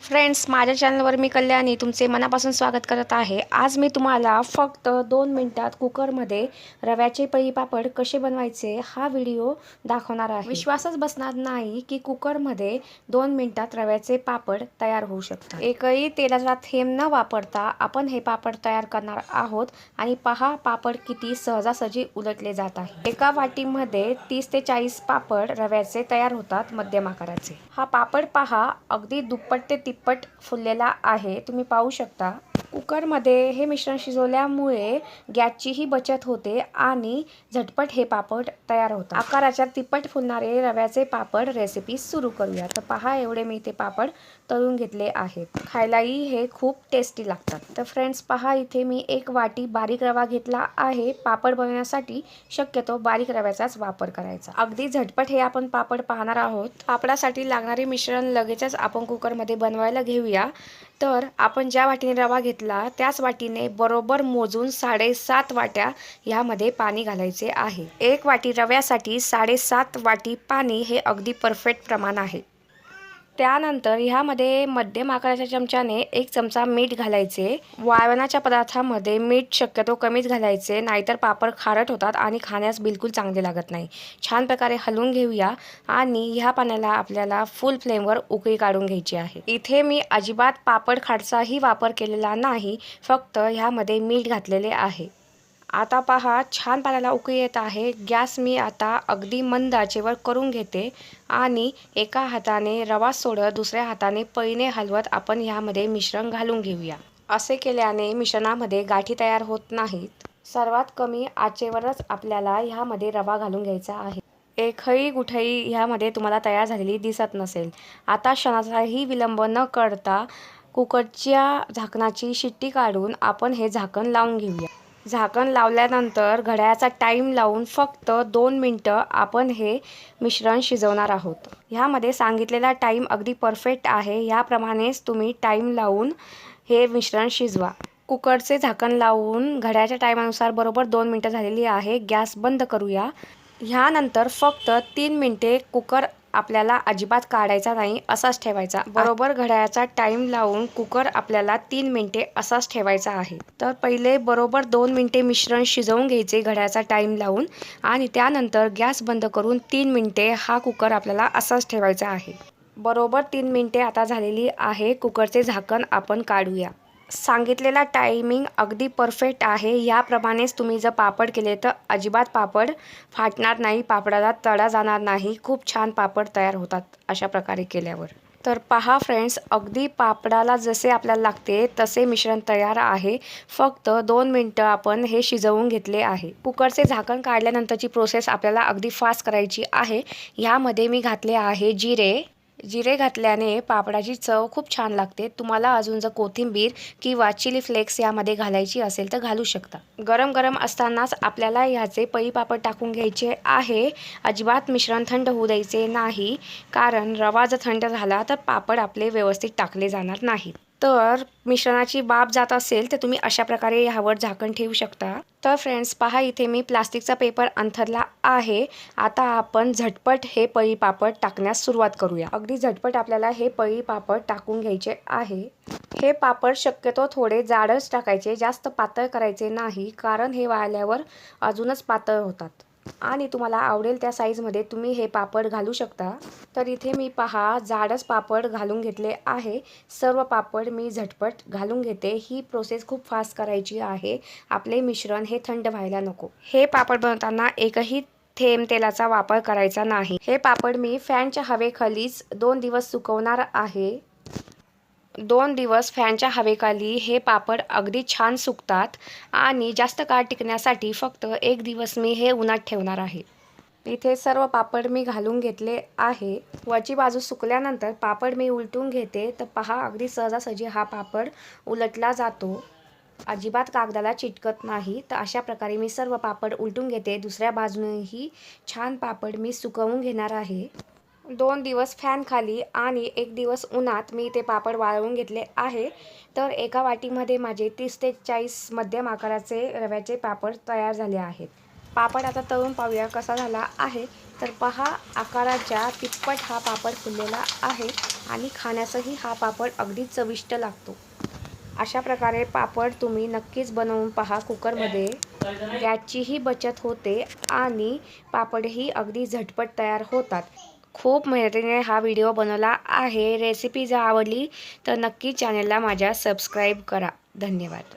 Friends माझ्या चॅनलवर मी कल्याणी तुमचे मनापासून स्वागत करत आहे. आज मी तुम्हाला फक्त दोन मिनटात कुकरमध्ये रव्याचे पळी पापड कसे बनवायचे हा व्हिडिओ दाखवणार आहे. विश्वासच बसणार नाही की कुकरमध्ये दोन मिनटात रव्याचे पापड तयार होऊ शकतात. एकही तेलाचा थेंब न वापरता आपण हे पापड तयार करणार आहोत आणि पहा पापड किती सहजासहजी उलटले जात आहे. एका वाटीमध्ये तीस ते चाळीस पापड रव्याचे तयार होतात मध्यम आकाराचे. हा पापड पहा अगदी दुप्पट ते तिप्पट फुललेला आहे. तुम्ही पाहू शकता. कुकरमध्ये हे मिश्रण शिजवल्यामुळे गॅसचीही बचत होते आणि झटपट हे पापड तयार होतात. आकाराच्या तिप्पट फुलणारे रव्याचे पापड रेसिपी सुरू करूया. तर पहा एवढे मी ते पापड तळून घेतले आहेत. खायलाही हे खूप टेस्टी लागतात. तर फ्रेंड्स पहा इथे मी एक वाटी बारीक रवा घेतला आहे. पापड बनवण्यासाठी शक्यतो बारीक रव्याचाच वापर करायचा. अगदी झटपट हे आपण पापड पाहणार आहोत. पापडासाठी लागणारे मिश्रण लगेचच आपण कुकरमध्ये बनवायला घेऊया. तर आपण ज्या वाटीने रवा घेतला त्याच वाटीने बरोबर मोजून साडेसात वाट्या ह्यामध्ये पाणी घालायचे आहे. एक वाटी रव्यासाठी साडेसात वाटी पाणी हे अगदी परफेक्ट प्रमाण आहे. त्यानंतर ह्यामध्ये मध्यम आकाराच्या चमच्याने एक चमचा मीठ घालायचे. वाळवणाच्या पदार्थामध्ये मीठ शक्यतो कमीच घालायचे नाहीतर पापड खारट होतात आणि खाण्यास बिलकुल चांगले लागत नाही. छान प्रकारे हलवून घेऊया आणि ह्या पाण्याला आपल्याला फुल फ्लेमवर उकळी काढून घ्यायची आहे. इथे मी अजिबात पापड खाडचाही वापर केलेला नाही फक्त ह्यामध्ये मीठ घातलेले आहे. आता पहा छान पाण्याला उकळी येत आहे. गॅस मी आता अगदी मंद आचेवर करून घेते आणि एका हाताने रवा सोडत दुसऱ्या हाताने पळीने हलवत आपण ह्यामध्ये मिश्रण घालून घेऊया. असे केल्याने मिश्रणामध्ये गाठी तयार होत नाहीत. सर्वात कमी आचेवरच आपल्याला ह्यामध्ये रवा घालून घ्यायचा आहे. एकही गुठई ह्यामध्ये तुम्हाला तयार झालेली दिसत नसेल. आता क्षणाचाही विलंब न करता कुकरच्या झाकणाची शिट्टी काढून आपण हे झाकण लावून घेऊया. झाकण लावल्यानंतर घड्याळाचा टाईम लावून फक्त दोन मिनटं आपण हे मिश्रण शिजवणार आहोत. ह्यामध्ये सांगितलेला टाईम अगदी परफेक्ट आहे. ह्याप्रमाणेच तुम्ही टाईम लावून हे मिश्रण शिजवा. कुकरचे झाकण लावून घड्याच्या टायमानुसार बरोबर दोन मिनटं झालेली आहे. गॅस बंद करूया. ह्यानंतर फक्त तीन मिनटे कुकर आपल्याला अजिबात काढायचा नाही असाच ठेवायचा. बरोबर घड्याळाचा टाईम लावून कुकर आपल्याला तीन मिनटे असाच ठेवायचा आहे. तर पहिले बरोबर दोन मिनटे मिश्रण शिजवून घ्यायचे घड्याळाचा टाईम लावून आणि त्यानंतर गॅस बंद करून तीन मिनटे हा कुकर आपल्याला असाच ठेवायचा आहे. बरोबर तीन मिनटे आता झालेली आहे कुकरचे झाकण आपण काढूया. सांगितलेला टायमिंग अगदी परफेक्ट आहे. याप्रमाणेच तुम्ही जर पापड केले तर अजिबात पापड फाटणार नाही पापडाला तडा जाणार नाही. खूप छान पापड तयार होतात अशा प्रकारे केल्यावर. तर पहा फ्रेंड्स अगदी पापडाला जसे आपल्याला लागते तसे मिश्रण तयार आहे. फक्त दोन मिनटं आपण हे शिजवून घेतले आहे. कुकरचे झाकण काढल्यानंतरची प्रोसेस आपल्याला अगदी फास्ट करायची आहे. ह्यामध्ये मी घातले आहे जिरे. जिरे घातल्याने पापडाची चव खूप छान लागते. तुम्हाला अजून जर कोथिंबीर किंवा चिली फ्लेक्स यामध्ये घालायची असेल तर घालू शकता. गरम गरम असतानाच आपल्याला ह्याचे पळी पापड टाकून घ्यायचे आहे. अजिबात मिश्रण थंड होऊ द्यायचे नाही. कारण रवा जर थंड झाला तर पापड आपले व्यवस्थित टाकले जाणार नाहीत तर मिश्रणाची बाब जात असेल तर तुम्ही अशा प्रकारे ह्यावर झाकण ठेवू शकता. तर फ्रेंड्स पहा इथे मी प्लास्टिकचा पेपर अंथरला आहे. आता आपण झटपट हे पळी पापड टाकण्यास सुरुवात करूया. अगदी झटपट आपल्याला हे पळी पापड टाकून घ्यायचे आहे. हे पापड शक्यतो थोडे जाडच टाकायचे जास्त पातळ करायचे नाही कारण हे वाळल्यावर अजूनच पातळ होतात. आणि तुम्हाला आवडेल त्या साईजमध्ये तुम्ही हे पापड घालू शकता. तर इथे मी पहा जाडच पापड घालून घेतले आहे. सर्व पापड मी झटपट घालून घेते. ही प्रोसेस खूप फास्ट करायची आहे. आपले मिश्रण हे थंड व्हायला नको. हे पापड बनवताना एकही थेंब तेलाचा वापर करायचा नाही. हे पापड मी फॅनच्या हवेखालीच दोन दिवस सुकवणार आहे. दोन दिवस फॅनच्या हवेखाली हे पापड अगदी छान सुकतात आणि जास्त काळ टिकण्यासाठी फक्त एक दिवस मी हे उन्हात ठेवणार आहे. इथे सर्व पापड मी घालून घेतले आहे. वरची बाजू सुकल्यानंतर पापड मी उलटून घेते. तर पहा अगदी सहजासहजी हा पापड उलटला जातो. अजिबात कागदाला चिटकत नाही. तर अशा प्रकारे मी सर्व पापड उलटून घेते. दुसऱ्या बाजूनेही छान पापड मी सुकवून घेणार आहे. दोन दिवस फॅन खाली आणि एक दिवस उन्हात मी ते पापड वाळवून घेतले आहे. तर एका वाटीमध्ये माझे तीस ते चाळीस मध्यम आकाराचे रव्याचे पापड तयार झाले आहेत. पापड आता तळून पाहूया कसा झाला आहे. तर पहा आकाराच्या तिप्पट हा पापड फुललेला आहे आणि खाण्यासही हा पापड अगदी चविष्ट लागतो. अशा प्रकारे पापड तुम्ही नक्कीच बनवून पहा कुकरमध्ये. गॅसचीही बचत होते आणि पापडही अगदी झटपट तयार होतात. खूप मेहनतीने हा व्हिडिओ बनवला आहे. रेसिपी जर आवडली तर नक्की चॅनलला माझ्या सबस्क्राईब करा. धन्यवाद.